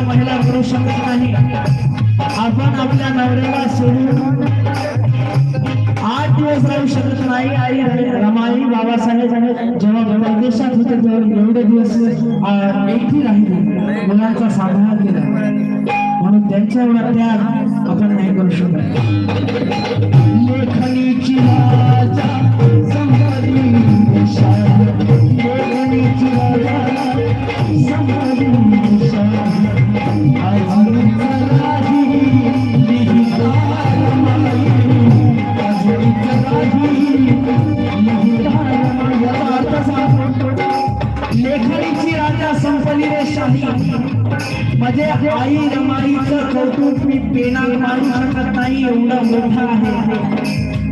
आताच्या महिला करू शकत नाही. आपण आपल्या नवऱ्याला सोडून आठ दिवस राहू शकत नाही. आई रमाई बाबासाहेब जेव्हा परदेशात होते तेव्हा एवढे दिवस अं, एकटी राहिली. मुलांचा सांभाळ केला. म्हणून त्यांच्या एवढा त्याग आपण नाही करू शकत. लेखनीची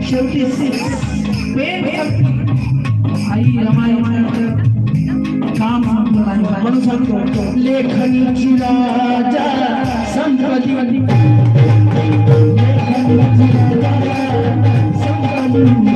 शेवटी सिक्स आई रमाईचं काम संपलं नाही म्हणून सांगतो लेखनीची लेखन संपली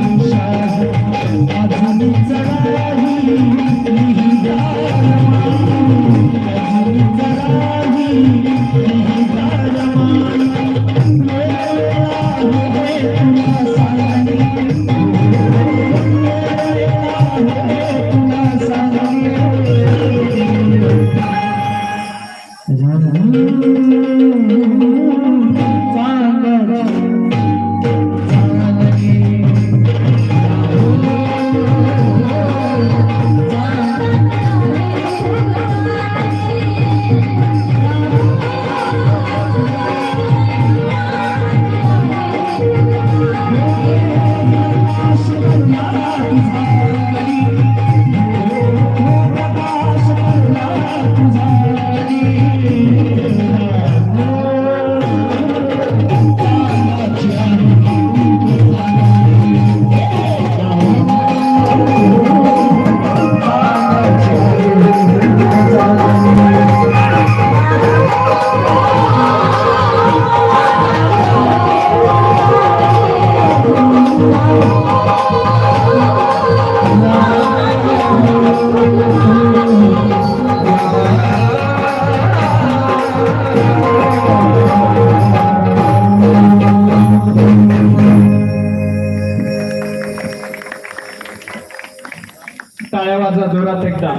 परत एकदा.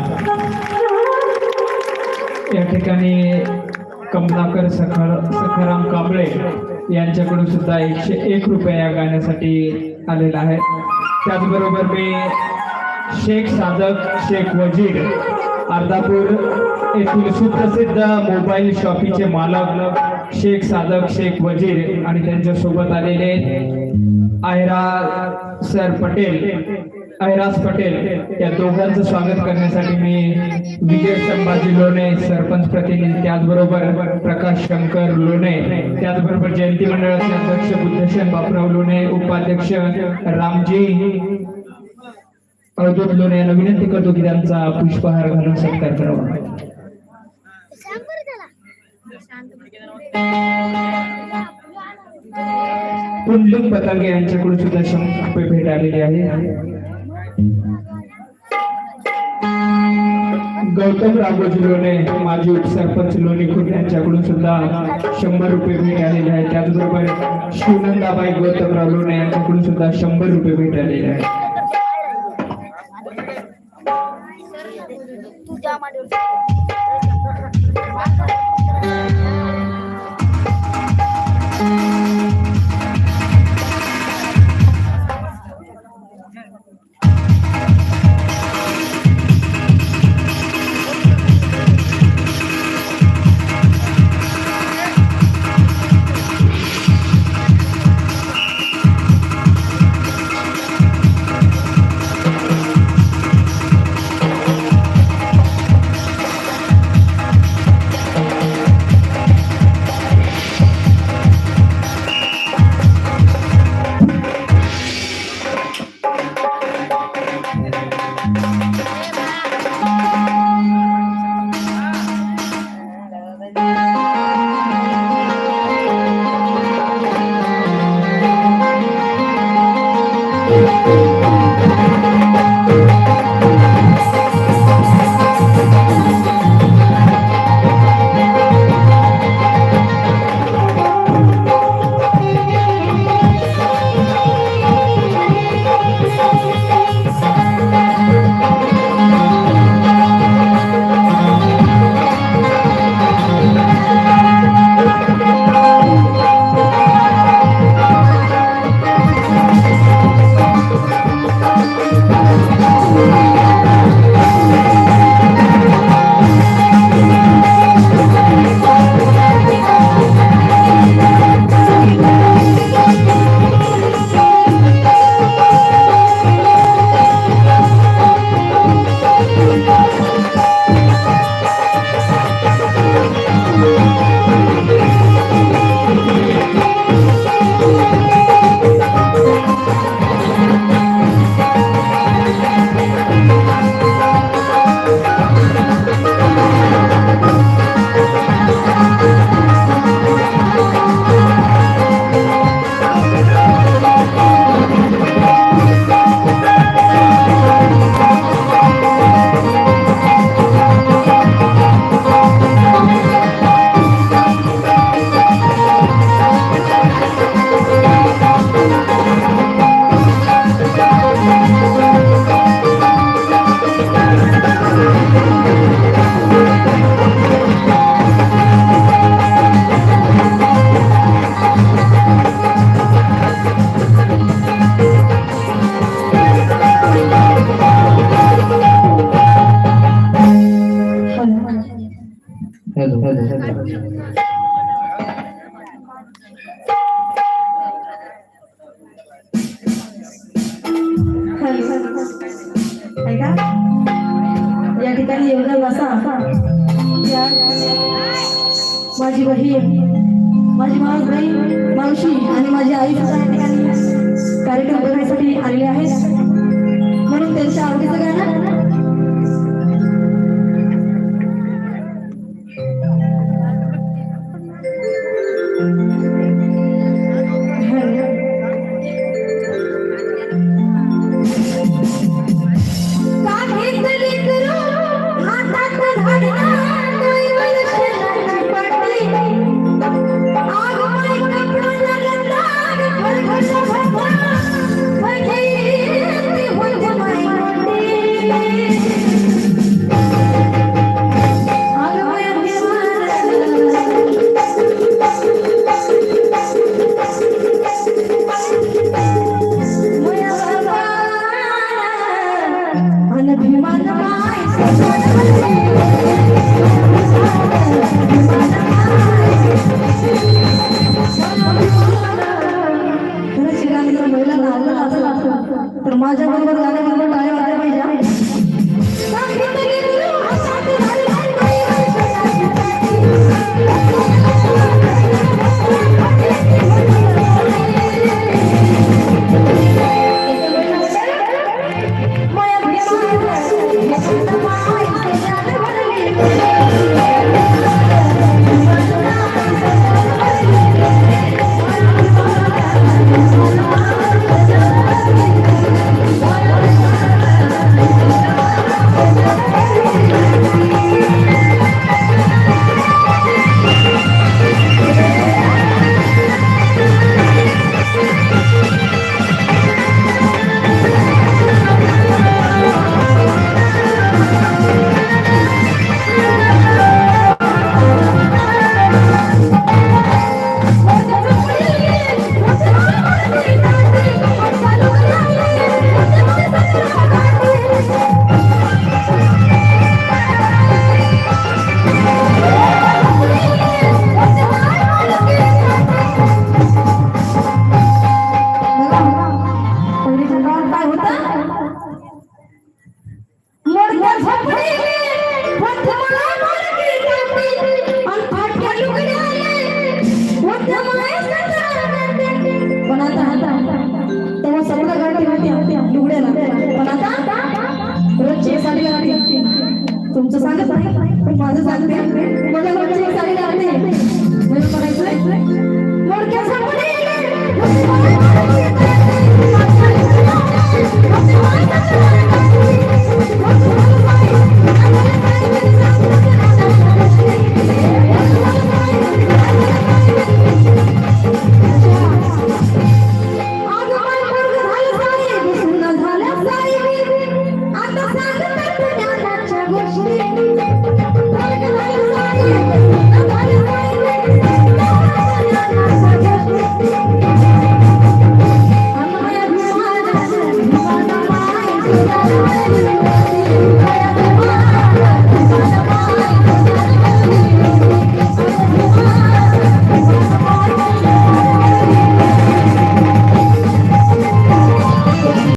या ठिकाणी कमलाकर सखर सखाराम कांबळे यांच्याकडून सुद्धा एकशे एक रुपये या गाण्यासाठी आलेला आहे. त्याचबरोबर मी शेख साधक शेख वजीर अर्धापूर येथील सुप्रसिद्ध मोबाईल शॉपीचे मालक शेख साधक शेख वजीर आणि त्यांच्यासोबत आलेले आयरा सर पटेल ऐराज पटेल या दोघांचं स्वागत करण्यासाठी मी विजय संभाजी लोणे सरपंच प्रतिनिधी त्याचबरोबर प्रकाश शंकर लोणे त्याचबरोबर जयंती मंडळाचे अध्यक्ष बुद्धशन बापराव लोणे उपाध्यक्ष रामजी अवधूत लोणे यांना विनंती करतो की त्यांचा पुष्पहार घालून सत्कार करावा. कुंडलिक पतंगे यांच्याकडून सुद्धा शंभर रुपये भेट आलेली आहे. गौतम राघोजी लोणे माजी उपसरपंच लोणी खुर्द यांच्याकडून सुद्धा शंभर रुपये भेट आलेले आहे त्याचबरोबर शिवनंदाबाई गौतमराव लोणे यांच्याकडून सुद्धा शंभर रुपये भेट आलेले आहे तुझ्या या ठिकाणी एवढा बसा. या. माझी बहीण माझी मावस बहीण मावशी आणि माझी आई सुद्धा या ठिकाणी कार्यक्रम बघण्यासाठी आलेले आहेत. म्हणून त्यांच्या आवडीचं गाणं माझ्या बरोबर गाणं Thank you.